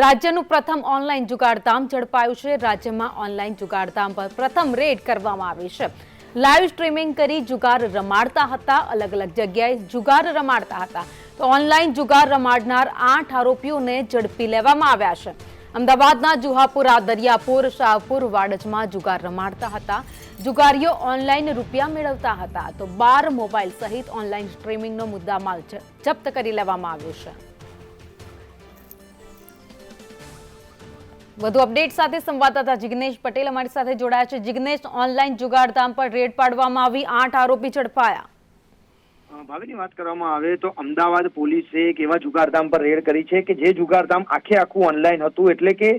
રાજ્યનું પ્રથમ ઓનલાઈન જુગારધામ ઝડપાયું છે. રાજ્યમાં ઓનલાઈન જુગારધામ પર પ્રથમ રેડ કરવામાં આવી છે. લાઈવ સ્ટ્રીમિંગ કરી જુગાર રમાડતા હતા. અલગ અલગ જગ્યાએ જુગાર રમાડતા હતા. તો ઓનલાઈન જુગાર રમાડનાર આઠ આરોપીઓને ઝડપી લેવામાં આવ્યા છે. અમદાવાદના જુહાપુરા, દરિયાપુર, શાહપુર વાડજમાં જુગાર રમાડતા હતા. જુગારીઓ ઓનલાઈન રૂપિયા મેળવતા હતા. તો બાર મોબાઈલ સહિત ઓનલાઈન સ્ટ્રીમિંગનો મુદ્દામાલ જપ્ત કરી લેવામાં આવ્યો છે. વધુ અપડેટ સાથે સંવાદદાતા જિગ્નેશ પટેલ અમારી સાથે જોડાયા છે. જિગ્નેશ ઓનલાઈન જુગારધામ પર રેડ પાડવામાં આવી આઠ આરોપી ઝડપાયા. ભાવિની વાત કરવામાં આવે તો અમદાવાદ પોલીસે એક એવા જુગારધામ પર રેડ કરી છે કે જે જુગારધામ આખે આખું ઓનલાઈન હતું. એટલે કે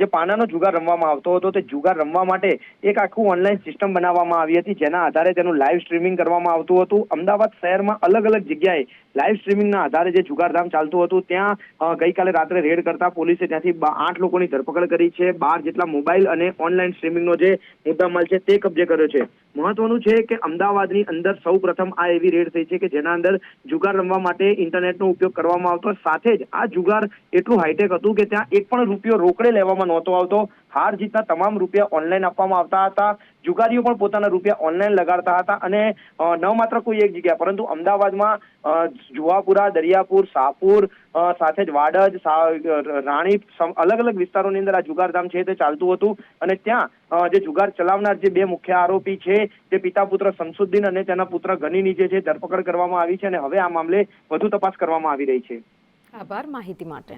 જે પાનાનો જુગાર રમવામાં આવતો હતો તે જુગાર રમવા માટે એક આખું ઓનલાઈન સિસ્ટમ બનાવવામાં આવી હતી, જેના આધારે તેનું લાઈવ સ્ટ્રીમિંગ કરવામાં આવતું હતું. અમદાવાદ શહેરમાં અલગ અલગ જગ્યાએ લાઈવ સ્ટ્રીમિંગના આધારે જે જુગારધામ ચાલતું હતું, ત્યાં ગઈકાલે રાત્રે રેડ કરતા પોલીસે ત્યાંથી આઠ લોકોની ધરપકડ કરી છે. બાર જેટલા મોબાઈલ અને ઓનલાઈન સ્ટ્રીમિંગનો જે મુદ્દામાલ છે તે કબજે કર્યો છે. મહત્વનું છે કે અમદાવાદની અંદર સૌ પ્રથમ આ એવી રેડ થઈ છે કે જેના અંદર જુગાર રમવા માટે ઇન્ટરનેટનો ઉપયોગ કરવામાં આવતો. સાથે જ આ જુગાર એટલું હાઈટેક હતું કે ત્યાં એક પણ રૂપિયો રોકડે લેવામાં નહોતો આવતો. હાર જીતના તમામ રૂપિયા ઓનલાઈન આપવામાં આવતા હતા. જુગારીઓ પણ પોતાના રૂપિયા ઓનલાઈન લગાડતા હતા અને ન માત્ર કોઈ એક જગ્યા પરંતુ અમદાવાદમાં જુવાપુરા, દરિયાપુર શાહપુર સાથે જ વાડજ રાણીપ અલગ અલગ વિસ્તારોની અંદર આ જુગારધામ છે તે ચાલતું હતું. અને ત્યાં જે જુગાર ચલાવનાર જે બે મુખ્ય આરોપી છે, તે પિતા પુત્ર શમસુદ્દીન અને તેના પુત્ર ગનીની જે છે, ધરપકડ કરવામાં આવી છે અને હવે આ મામલે વધુ તપાસ કરવામાં આવી રહી છે. આભાર માહિતી માટે.